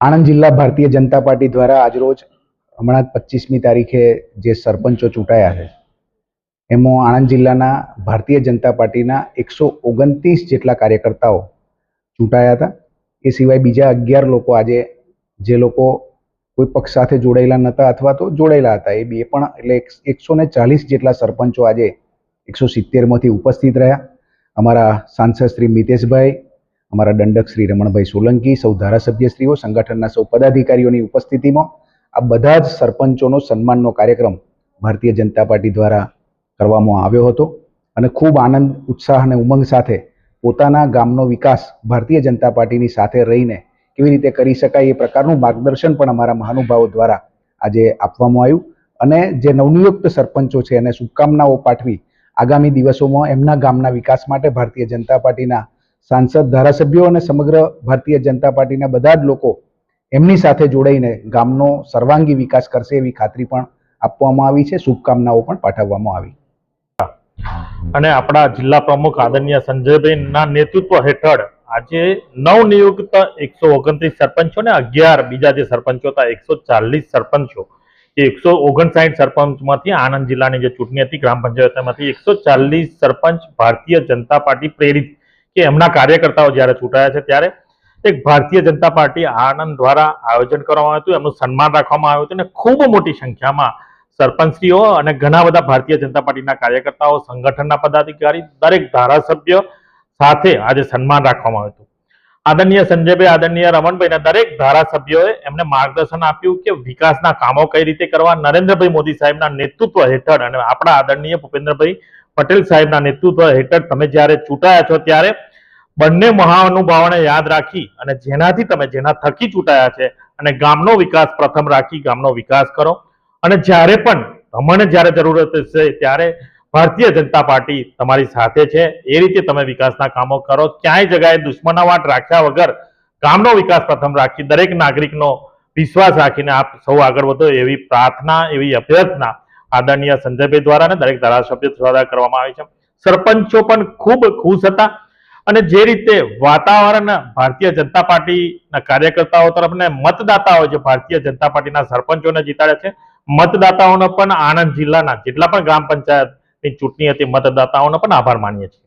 આણંદ જિલ્લા ભારતીય જનતા પાર્ટી દ્વારા આજરોજ હમણાં પચીસમી તારીખે જે સરપંચો ચૂંટાયા છે, એમાં આણંદ જિલ્લાના ભારતીય જનતા પાર્ટીના એકસો ઓગણત્રીસ જેટલા કાર્યકર્તાઓ ચૂંટાયા હતા. એ સિવાય બીજા અગિયાર લોકો આજે જે લોકો કોઈ પક્ષ સાથે જોડાયેલા નહોતા અથવા તો જોડાયેલા હતા, એ બે પણ એટલે એકસો ને ચાલીસ જેટલા સરપંચો આજે એકસો સિત્તેરમાંથી ઉપસ્થિત રહ્યા. અમારા સાંસદ શ્રી મિતેશભાઈ અમારા દંડક શ્રી રમણભાઈ સોલંકી, સૌ ધારાસભ્યશ્રીઓ, સંગઠનના સૌ પદાધિકારીઓની ઉપસ્થિતિમાં આ બધા જ સરપંચોનો સન્માનનો કાર્યક્રમ ભારતીય જનતા પાર્ટી દ્વારા કરવામાં આવ્યો હતો અને ખૂબ આનંદ, ઉત્સાહ અને ઉમંગ સાથે પોતાના ગામનો વિકાસ ભારતીય જનતા પાર્ટીની સાથે રહીને કેવી રીતે કરી શકાય એ પ્રકારનું માર્ગદર્શન પણ અમારા મહાનુભાવો દ્વારા આજે આપવામાં આવ્યું અને જે નવનિયુક્ત સરપંચો છે એને શુભકામનાઓ પાઠવી આગામી દિવસોમાં એમના ગામના વિકાસ માટે ભારતીય જનતા પાર્ટીના સાંસદ ધારાસભ્યો અને સમગ્ર ભારતીય જનતા પાર્ટીના બધા જ લોકો એમની સાથે જોડાઈને ગામનો સર્વાંગી વિકાસ કરશે એવી ખાતરી પણ આપવામાં આવી છે. શુભકામનાઓ પણ પાઠવવામાં આવી. અને આપણા જિલ્લા પ્રમુખ આદરણીય સંજયભાઈના નેતૃત્વ હેઠળ આજે નવનિયુક્ત એકસો ઓગણત્રીસ સરપંચો ને અગિયાર બીજા જે સરપંચો હતા, એકસો ચાલીસ સરપંચો એકસો ઓગણસાઠ સરપંચમાંથી આણંદ જિલ્લાની જે ચૂંટણી હતી, ગ્રામ પંચાયતમાંથી એકસો ચાલીસ સરપંચ ભારતીય જનતા પાર્ટી પ્રેરિત કે એમના કાર્યકર્તાઓ જ્યારે ચૂંટાયા છે ત્યારે એક ભારતીય જનતા પાર્ટી આણંદ દ્વારા આયોજન કરવામાં આવ્યું એમનું સન્માન રાખવામાં આવ્યું હતું અને ખૂબ મોટી સંખ્યામાં સરપંચશ્રીઓ અને ઘણા બધા ભારતીય જનતા પાર્ટીના કાર્યકર્તાઓ, સંગઠનના પદાધિકારી, દરેક ધારાસભ્ય સાથે આજે સન્માન રાખવામાં આવ્યું હતું. આદરણીય સંજયભાઈ, આદરણીય રમણભાઈના દરેક ધારાસભ્યોએ એમને માર્ગદર્શન આપ્યું કે વિકાસના કામો કઈ રીતે કરવા. નરેન્દ્રભાઈ મોદી સાહેબના નેતૃત્વ હેઠળ અને આપણા આદરણીય ભૂપેન્દ્રભાઈ પટેલ સાહેબના નેતૃત્વ હેઠળ તમે જ્યારે ચૂંટાયા છો ત્યારે બંને મહાનુભાવોને યાદ રાખી અને જેનાથી તમે જેના થકી ચૂંટાયા છે અને ગામનો વિકાસ પ્રથમ રાખી, ગામનો વિકાસ કરો. અને જ્યારે પણ તમને જ્યારે જરૂરત હશે ત્યારે ભારતીય જનતા પાર્ટી તમારી સાથે છે. એ રીતે તમે વિકાસના કામો કરો. ક્યાંય જગાએ દુશ્મનાવાટ રાખ્યા વગર ગામનો વિકાસ પ્રથમ રાખી દરેક નાગરિકનો વિશ્વાસ રાખીને આપ સૌ આગળ વધો એવી પ્રાર્થના, એવી અભ્યર્થના આદરણીય સંજયભાઈ દ્વારા અને દરેક ધારાસભ્ય દ્વારા કરવામાં આવી છે. સરપંચો પણ ખૂબ ખુશ હતા અને જે રીતે વાતાવરણ ભારતીય જનતા પાર્ટીના કાર્યકર્તાઓ તરફ ને મતદાતાઓ જે ભારતીય જનતા પાર્ટીના સરપંચોને જીતાડ્યા છે, મતદાતાઓનો પણ આણંદ જિલ્લાના જેટલા પણ ગ્રામ પંચાયતની ચૂંટણી હતી, મતદાતાઓનો પણ આભાર માનીએ છીએ.